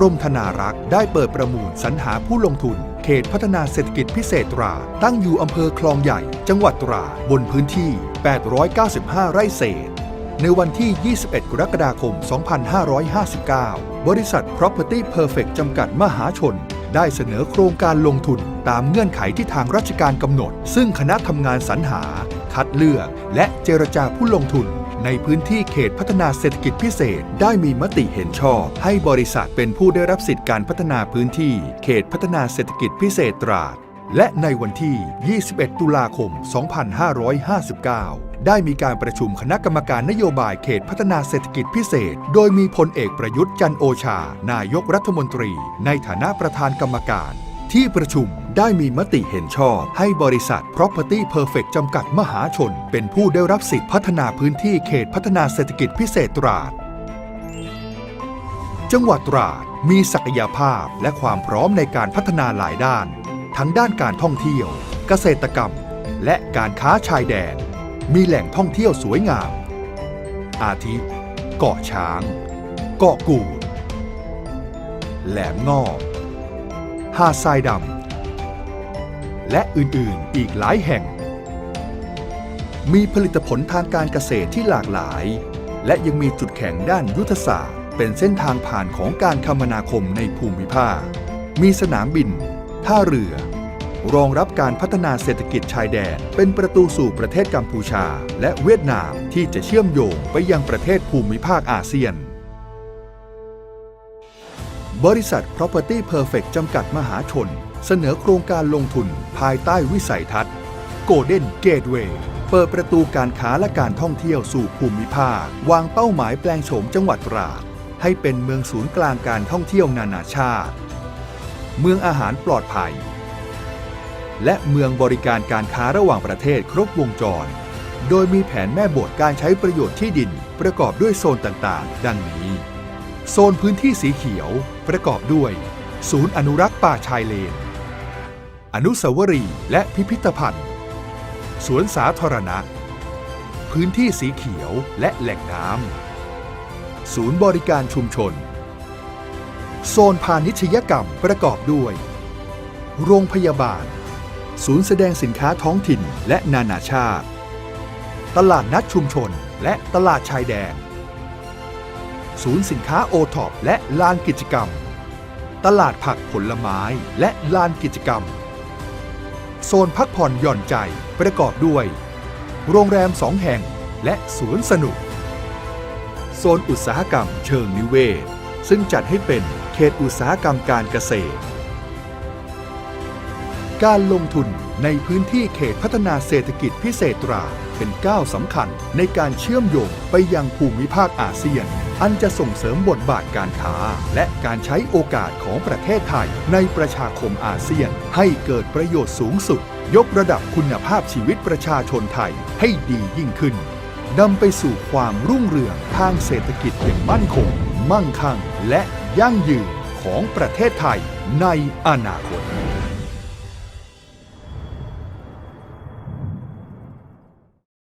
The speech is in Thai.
กรมธนารักษ์ได้เปิดประมูลสรรหาผู้ลงทุน เขตพัฒนาเศรษฐกิจพิเศษตรา ตั้งอยู่อำเภอคลองใหญ่ จังหวัดตรา บนพื้นที่ 895 ไร่เศษ ในวันที่ 21 กรกฎาคม 2559 บริษัท Property Perfect จำกัดมหาชน ได้เสนอโครงการลงทุนตามเงื่อนไขที่ทางราชการกำหนด ซึ่งคณะทำงานสรรหา คัดเลือก และเจรจาผู้ลงทุน ในพื้นที่เขตพัฒนาเศรษฐกิจพิเศษ ได้มีมติเห็นชอบ ให้บริษัทเป็นผู้ได้รับสิทธิการพัฒนาพื้นที่ เขตพัฒนาเศรษฐกิจพิเศษตราด และในวันที่ 21 ตุลาคม 2559 ได้มีการประชุมคณะกรรมการนโยบายเขตพัฒนาเศรษฐกิจพิเศษ โดยมีพลเอกประยุทธ์จันโอชา นายกรัฐมนตรี ในฐานะประธานกรรมการ ที่ประชุมได้มีมติเห็นชอบให้บริษัท Property Perfect จำกัดมหาชน เป็นผู้ได้รับสิทธิพัฒนาพื้นที่เขตพัฒนาเศรษฐกิจพิเศษตราด จังหวัดตราดมีศักยภาพและความพร้อมในการพัฒนาหลายด้าน ทั้งด้านการท่องเที่ยว เกษตรกรรม และการค้าชายแดน มีแหล่งท่องเที่ยวสวยงาม อาทิ เกาะช้าง เกาะกูดแหลมงอบ หาดทรายดำ และอื่นๆ อีกหลายแห่ง มีผลิตผลทางการเกษตรที่หลากหลาย และยังมีจุดแข็งด้านยุทธศาสตร์ เป็นเส้นทางผ่านของการคมนาคมในภูมิภาค มีสนามบิน ท่าเรือ รองรับการพัฒนาเศรษฐกิจชายแดน เป็นประตูสู่ประเทศกัมพูชา และเวียดนามที่จะเชื่อมโยงไปยังประเทศภูมิภาคอาเซียน บริษัท Property Perfect จำกัดมหาชน เสนอโครงการลงทุนภายใต้วิสัยทัศน์ Golden Gateway เปิดประตูการค้าและการท่องเที่ยวสู่ภูมิภาค วางเป้าหมายแปลงโฉมจังหวัดตราด ให้เป็นเมืองศูนย์กลางการท่องเที่ยวนานาชาติ เมืองอาหารปลอดภัย และเมืองบริการการค้าระหว่างประเทศครบวงจร โดยมีแผนแม่บทการใช้ประโยชน์ที่ดิน ประกอบด้วยโซนต่างๆ ดังนี้ โซนพื้นที่สีเขียวประกอบด้วย ศูนย์อนุรักษ์ป่าชายเลน อนุสาวรีย์และพิพิธภัณฑ์ สวนสาธารณะ พื้นที่สีเขียวและแหล่งน้ำ ศูนย์บริการชุมชน โซนพาณิชยกรรมประกอบด้วย โรงพยาบาล ศูนย์แสดงสินค้าท้องถิ่นและนานาชาติ ตลาดนัดชุมชนและตลาดชายแดน ศูนย์สินค้าโอท็อปและลานกิจกรรม ตลาดผักผลไม้และลานกิจกรรม โซนพักผ่อนหย่อนใจประกอบด้วย โรงแรมสองแห่งและสวนสนุก โซนอุตสาหกรรมเชิงนิเวศ ซึ่งจัดให้เป็นเขตอุตสาหกรรมการเกษตร การลงทุนในพื้นที่เขตพัฒนาเศรษฐกิจพิเศษตราเป็นก้าวสำคัญในการเชื่อมโยงไปยังภูมิภาคอาเซียน อันจะส่งเสริมบทบาทการค้า และการใช้โอกาสของประเทศไทย ในประชาคมอาเซียน ให้เกิดประโยชน์สูงสุด ยกระดับคุณภาพชีวิตประชาชนไทยให้ดียิ่งขึ้นนำไปสู่ความรุ่งเรืองทางเศรษฐกิจอย่างมั่นคง มั่งคั่ง และยั่งยืนของประเทศไทยในอนาคต